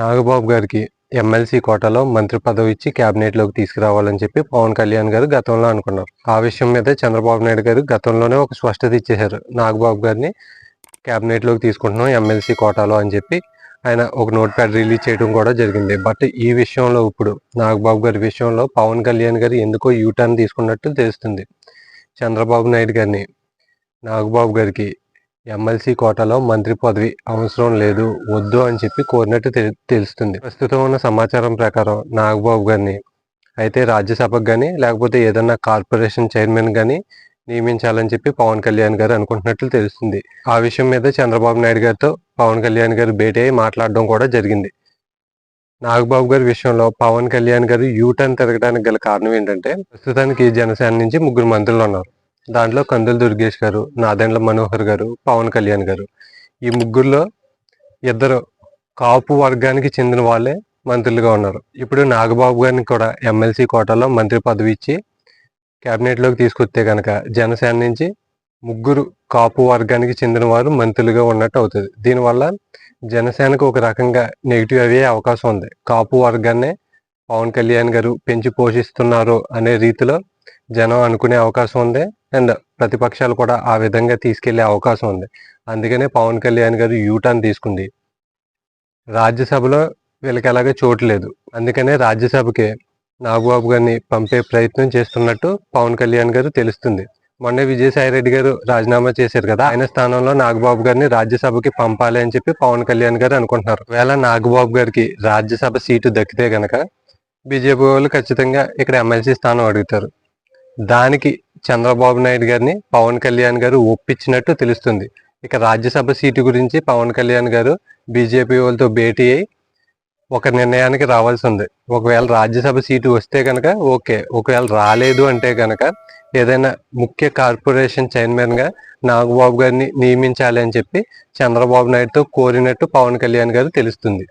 నాగబాబు గారికి ఎమ్మెల్సీ కోటాలో మంత్రి పదవి ఇచ్చి క్యాబినెట్లోకి తీసుకురావాలని చెప్పి పవన్ కళ్యాణ్ గారు గతంలో అనుకున్నారు. ఆ విషయం మీద చంద్రబాబు నాయుడు గారు గతంలోనే ఒక స్పష్టత ఇచ్చేశారు. నాగబాబు గారిని క్యాబినెట్లోకి తీసుకుంటున్నాం ఎమ్మెల్సీ కోటాలో అని చెప్పి ఆయన ఒక నోట్ ప్యాడ్ రిలీజ్ చేయడం కూడా జరిగింది. బట్ ఈ విషయంలో ఇప్పుడు నాగబాబు గారి విషయంలో పవన్ కళ్యాణ్ గారు ఎందుకో యూటర్న్ తీసుకున్నట్టు తెలుస్తుంది. చంద్రబాబు నాయుడు గారిని నాగబాబు గారికి ఎమ్మెల్సీ కోటాలో మంత్రి పదవి అవసరం లేదు వద్దు అని చెప్పి కోరినట్టు తెలుస్తుంది. ప్రస్తుతం ఉన్న సమాచారం ప్రకారం నాగబాబు గారిని అయితే రాజ్యసభకు కానీ లేకపోతే ఏదన్నా కార్పొరేషన్ చైర్మన్ కానీ నియమించాలని చెప్పి పవన్ కళ్యాణ్ గారు అనుకుంటున్నట్లు తెలుస్తుంది. ఆ విషయం మీద చంద్రబాబు నాయుడు గారితో పవన్ కళ్యాణ్ గారు భేటీ అయి మాట్లాడడం కూడా జరిగింది. నాగబాబు గారి విషయంలో పవన్ కళ్యాణ్ గారు యూటర్న్ తిరగడానికి గల కారణం ఏంటంటే ప్రస్తుతానికి జనసేన నుంచి ముగ్గురు మంత్రులు ఉన్నారు. దాంట్లో కందులు దుర్గేష్ గారు నాదెండ్ల మనోహర్ గారు పవన్ కళ్యాణ్ గారు. ఈ ముగ్గురులో ఇద్దరు కాపు వర్గానికి చెందిన వాళ్ళే మంత్రులుగా ఉన్నారు. ఇప్పుడు నాగబాబు గారిని కూడా ఎమ్మెల్సీ కోటాలో మంత్రి పదవి ఇచ్చి క్యాబినెట్లోకి తీసుకొస్తే కనుక జనసేన నుంచి ముగ్గురు కాపు వర్గానికి చెందిన వారు మంత్రులుగా ఉన్నట్టు అవుతుంది. దీనివల్ల జనసేనకు ఒక రకంగా నెగిటివ్ అయ్యే అవకాశం ఉంది. కాపు వర్గాన్నే పవన్ కళ్యాణ్ గారు పెంచి పోషిస్తున్నారు అనే రీతిలో జనం అనుకునే అవకాశం ఉంది. అండ్ ప్రతిపక్షాలు కూడా ఆ విధంగా తీసుకెళ్ళే అవకాశం ఉంది. అందుకనే పవన్ కళ్యాణ్ గారు యూటర్న్ తీసుకుంది. రాజ్యసభలో వీళ్ళకి అలాగే చోటు లేదు. అందుకనే రాజ్యసభకి నాగబాబు గారిని పంపే ప్రయత్నం చేస్తున్నట్టు పవన్ కళ్యాణ్ గారు తెలుస్తుంది. మొన్న విజయసాయి రెడ్డి గారు రాజీనామా చేశారు కదా ఆయన స్థానంలో నాగబాబు గారిని రాజ్యసభకి పంపాలి అని చెప్పి పవన్ కళ్యాణ్ గారు అనుకుంటున్నారు. వేళ నాగబాబు గారికి రాజ్యసభ సీటు దక్కితే గనక బీజేపీ వాళ్ళు ఖచ్చితంగా ఇక్కడ ఎమ్మెల్సీ స్థానం అడుగుతారు. దానికి చంద్రబాబు నాయుడు గారిని పవన్ కళ్యాణ్ గారు ఒప్పించినట్టు తెలుస్తుంది. ఇక రాజ్యసభ సీటు గురించి పవన్ కళ్యాణ్ గారు బీజేపీ వాళ్ళతో భేటీ అయి ఒక నిర్ణయానికి రావాల్సి ఉంది. ఒకవేళ రాజ్యసభ సీటు వస్తే కనుక ఓకే. ఒకవేళ రాలేదు అంటే కనుక ఏదైనా ముఖ్య కార్పొరేషన్ చైర్మన్గా నాగబాబు గారిని నియమించాలి అని చెప్పి చంద్రబాబు నాయుడుతో కోరినట్టు పవన్ కళ్యాణ్ గారు తెలుస్తుంది.